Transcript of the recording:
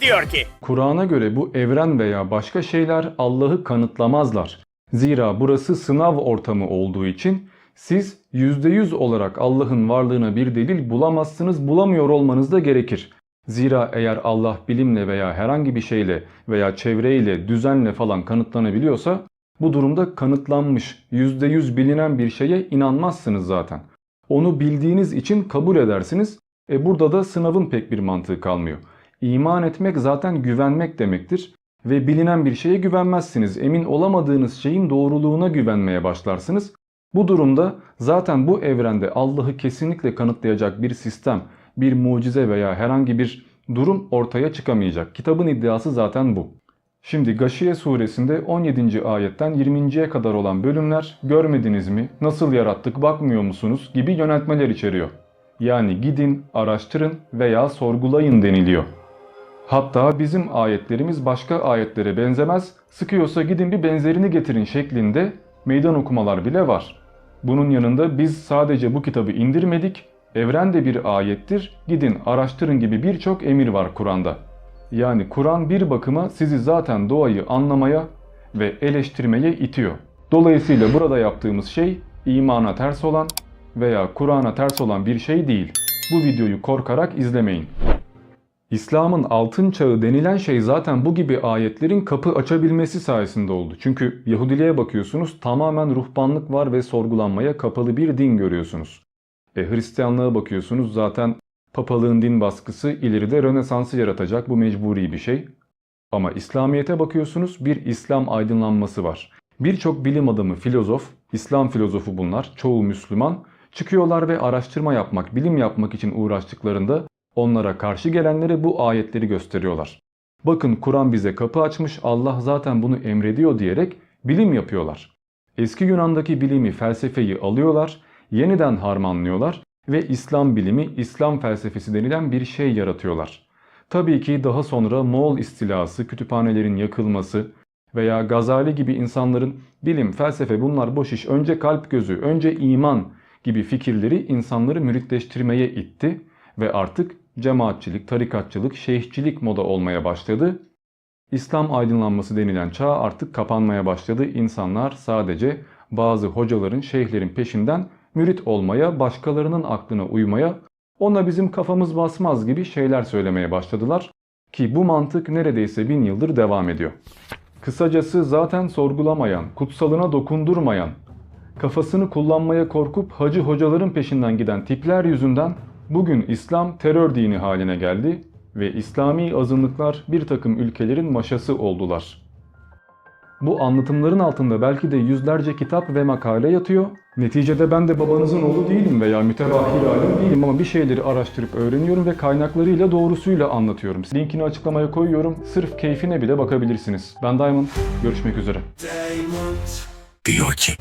diyor ki. Kur'an'a göre bu evren veya başka şeyler Allah'ı kanıtlamazlar. Zira burası sınav ortamı olduğu için siz %100 olarak Allah'ın varlığına bir delil bulamazsınız, bulamıyor olmanız da gerekir. Zira eğer Allah bilimle veya herhangi bir şeyle veya çevreyle, düzenle falan kanıtlanabiliyorsa bu durumda kanıtlanmış, %100 bilinen bir şeye inanmazsınız zaten. Onu bildiğiniz için kabul edersiniz. E burada da sınavın pek bir mantığı kalmıyor. İman etmek zaten güvenmek demektir ve bilinen bir şeye güvenmezsiniz. Emin olamadığınız şeyin doğruluğuna güvenmeye başlarsınız. Bu durumda zaten bu evrende Allah'ı kesinlikle kanıtlayacak bir sistem, bir mucize veya herhangi bir durum ortaya çıkamayacak. Kitabın iddiası zaten bu. Şimdi Gâşiye suresinde 17. ayetten 20.ye kadar olan bölümler görmediniz mi, nasıl yarattık bakmıyor musunuz gibi yöneltmeler içeriyor. Yani gidin, araştırın veya sorgulayın deniliyor. Hatta bizim ayetlerimiz başka ayetlere benzemez, sıkıyorsa gidin bir benzerini getirin şeklinde meydan okumalar bile var. Bunun yanında biz sadece bu kitabı indirmedik, evren de bir ayettir, gidin araştırın gibi birçok emir var Kur'an'da. Yani Kur'an bir bakıma sizi zaten doğayı anlamaya ve eleştirmeye itiyor. Dolayısıyla burada yaptığımız şey imana ters olan veya Kur'an'a ters olan bir şey değil. Bu videoyu korkarak izlemeyin. İslam'ın altın çağı denilen şey zaten bu gibi ayetlerin kapı açabilmesi sayesinde oldu. Çünkü Yahudiliğe bakıyorsunuz tamamen ruhbanlık var ve sorgulanmaya kapalı bir din görüyorsunuz. E, Hristiyanlığa bakıyorsunuz zaten papalığın din baskısı ileride Rönesans'ı yaratacak bu mecburi bir şey. Ama İslamiyet'e bakıyorsunuz bir İslam aydınlanması var. Birçok bilim adamı, filozof, İslam filozofu bunlar, çoğu Müslüman, çıkıyorlar ve araştırma yapmak, bilim yapmak için uğraştıklarında onlara karşı gelenlere bu ayetleri gösteriyorlar. Bakın Kur'an bize kapı açmış, Allah zaten bunu emrediyor diyerek bilim yapıyorlar. Eski Yunan'daki bilimi, felsefeyi alıyorlar, yeniden harmanlıyorlar ve İslam bilimi, İslam felsefesi denilen bir şey yaratıyorlar. Tabii ki daha sonra Moğol istilası, kütüphanelerin yakılması veya Gazali gibi insanların bilim, felsefe bunlar boş iş, önce kalp gözü, önce iman gibi fikirleri insanları müritleştirmeye itti ve artık cemaatçilik, tarikatçılık, şeyhçilik moda olmaya başladı. İslam aydınlanması denilen çağ artık kapanmaya başladı. İnsanlar sadece bazı hocaların, şeyhlerin peşinden mürit olmaya, başkalarının aklına uymaya, ona bizim kafamız basmaz gibi şeyler söylemeye başladılar. Ki bu mantık neredeyse bin yıldır devam ediyor. Kısacası zaten sorgulamayan, kutsalına dokundurmayan, kafasını kullanmaya korkup hacı hocaların peşinden giden tipler yüzünden bugün İslam terör dini haline geldi ve İslami azınlıklar bir takım ülkelerin maşası oldular. Bu anlatımların altında belki de yüzlerce kitap ve makale yatıyor. Neticede ben de babanızın oğlu değilim veya mütevahhil alim değilim ama bir şeyleri araştırıp öğreniyorum ve kaynaklarıyla doğrusuyla anlatıyorum. Linkini açıklamaya koyuyorum. Sırf keyfine bile bakabilirsiniz. Ben Diamond. Görüşmek üzere. Diyor ki.